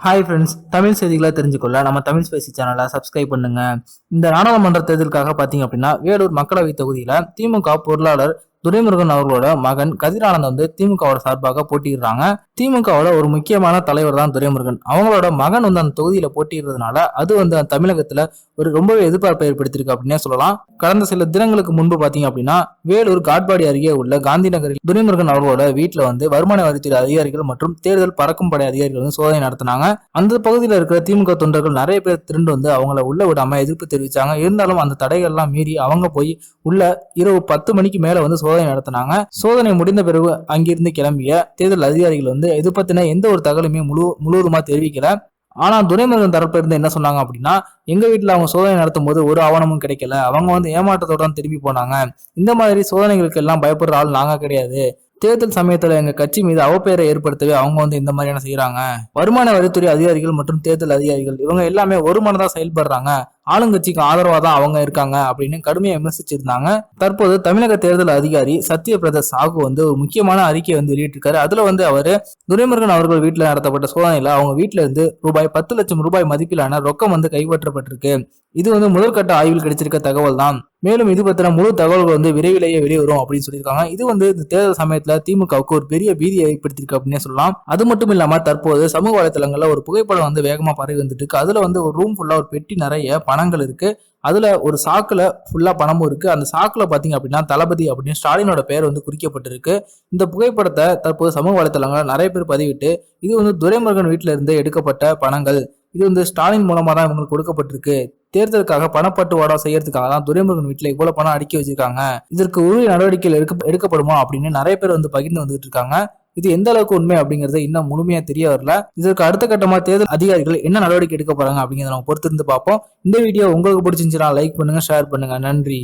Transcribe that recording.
Hi friends Tamil செய்திகளை தெரிஞ்சுக்கொள்ள நம்ம Tamil Spacey சேனலை சப்ஸ்கிரைப் பண்ணுங்க. இந்த நாடாளுமன்ற தேர்தலுக்காக பார்த்தீங்க அப்படின்னா வேலூர் மக்களவைத் தொகுதியில் திமுக பொருளாளர் துரைமுருகன் அவர்களோட மகன் கதிரானந்த் வந்து திமுகவோட சார்பாக போட்டியிடுறாங்க. திமுகவோட ஒரு முக்கியமான தலைவர் தான் துரைமுருகன். அவங்களோட மகன் வந்து அந்த தொகுதியில போட்டியிடுறதுனால அது வந்து அந்த தமிழகத்துல ஒரு ரொம்பவே எதிர்பார்ப்பை ஏற்படுத்தியிருக்கு அப்படின்னே சொல்லலாம். கடந்த சில தினங்களுக்கு முன்பு பாத்தீங்க அப்படின்னா வேலூர் காட்பாடி அருகே உள்ள காந்தி நகரில் துரைமுருகன் அவர்களோட வீட்டுல வந்து வருமான வரித்துறை அதிகாரிகள் மற்றும் தேர்தல் பறக்கும் படை அதிகாரிகள் வந்து சோதனை நடத்தினாங்க. அந்த பகுதியில் இருக்கிற திமுக தொண்டர்கள் நிறைய பேர் திரண்டு வந்து அவங்கள உள்ள விடாம எதிர்ப்பு தெரிவிச்சாங்க. இருந்தாலும் அந்த தடைகள்லாம் மீறி அவங்க போய் உள்ள இரவு பத்து மணிக்கு மேல வந்து சோதனை நடத்தினாங்க. சோதனை முடிந்த பிறகு அங்கிருந்து கிளம்பிய தேர்தல் அதிகாரிகள் வந்து இது பத்தின எந்த ஒரு தகவலுமே முழு முழுவதுமா தெரிவிக்கல. ஆனா துரைமுருகன் தரப்புல இருந்து என்ன சொன்னாங்க அப்படின்னா எங்க வீட்டுல அவங்க சோதனை நடத்தும் போது ஒரு ஆவணமும் கிடைக்கல. அவங்க வந்து ஏமாற்றத்தோட தான் திரும்பி போனாங்க. இந்த மாதிரி சோதனைகளுக்கு எல்லாம் பயப்படுற ஆள் நாங்க கிடையாது. தேர்தல் சமயத்துல எங்க கட்சி மீது அவப்பெயரை ஏற்படுத்தவே அவங்க வந்து இந்த மாதிரியான செய்யறாங்க வருமான வரித்துறை அதிகாரிகள் மற்றும் தேர்தல் அதிகாரிகள் இவங்க எல்லாமே ஒரு மனதா செயல்படுறாங்க. ஆளுங்கட்சிக்கு ஆதரவாக தான் அவங்க இருக்காங்க அப்படின்னு கடுமையாக விமர்சிச்சிருந்தாங்க. தற்போது தமிழக தேர்தல் அதிகாரி சத்யபிரத சாகு வந்து ஒரு முக்கியமான அறிக்கையை வந்து வெளியிட்டிருக்காரு. அதில் வந்து அவர் துரைமுருகன் அவர்கள் வீட்டில் நடத்தப்பட்ட சோதனையில் அவங்க வீட்டுல இருந்து ரூபாய் பத்து லட்சம் ரூபாய் மதிப்பிலான ரொக்கம் வந்து கைப்பற்றப்பட்டிருக்கு. இது வந்து முதற்கட்ட ஆய்வில் கிடைச்சிருக்க தகவல் தான். மேலும் இது பத்தின முழு தகவல்கள் வந்து விரைவிலேயே வெளிவரும் அப்படின்னு சொல்லியிருக்காங்க. இது வந்து இந்த தேர்தல் சமயத்துல திமுகவுக்கு ஒரு பெரிய பீதியை ஏற்படுத்தியிருக்கு அப்படின்னே சொல்லலாம். அது மட்டும் இல்லாம தற்போது சமூக வலைத்தளங்கள்ல ஒரு புகைப்படம் வந்து வேகமா பரவி வந்துட்டு இருக்கு. அதுல வந்து ஒரு ரூம் ஃபுல்லா ஒரு பெட்டி நிறைய பணங்கள் இருக்கு. அதுல ஒரு சாக்குல ஃபுல்லா பணமும் இருக்கு. அந்த சாக்குல பாத்தீங்க அப்படின்னா தளபதி அப்படின்னு ஸ்டாலினோட பெயர் வந்து குறிக்கப்பட்டிருக்கு. இந்த புகைப்படத்தை தற்போது சமூக வலைத்தளங்களில் நிறைய பேர் பதிவிட்டு இது வந்து துரைமுருகன் வீட்டில இருந்து எடுக்கப்பட்ட பணங்கள். இது வந்து ஸ்டாலின் மூலமா தான் இவங்களுக்கு கொடுக்கப்பட்டிருக்கு. தேர்தலுக்காக பணப்பட்டுவாடா செய்யறதுக்காக தான் துரைமுருகன் வீட்டில் இவ்வளவு பணம் அடுக்கி வச்சிருக்காங்க. இதற்கு உரிய நடவடிக்கைகள் எடுக்க எடுக்கப்படுமா அப்படின்னு நிறைய பேர் வந்து பகிர்ந்து வந்துட்டு இருக்காங்க. இது எந்த அளவுக்கு உண்மை அப்படிங்கறது இன்னும் முழுமையா தெரிய வரல. இதற்கு அடுத்த கட்டமா தேர்தல் அதிகாரிகள் என்ன நடவடிக்கை எடுக்க போறாங்க அப்படிங்கறத நம்ம பொறுத்திருந்து பார்ப்போம். இந்த வீடியோ உங்களுக்கு பிடிச்சிருந்துச்சுன்னா லைக் பண்ணுங்க ஷேர் பண்ணுங்க. நன்றி.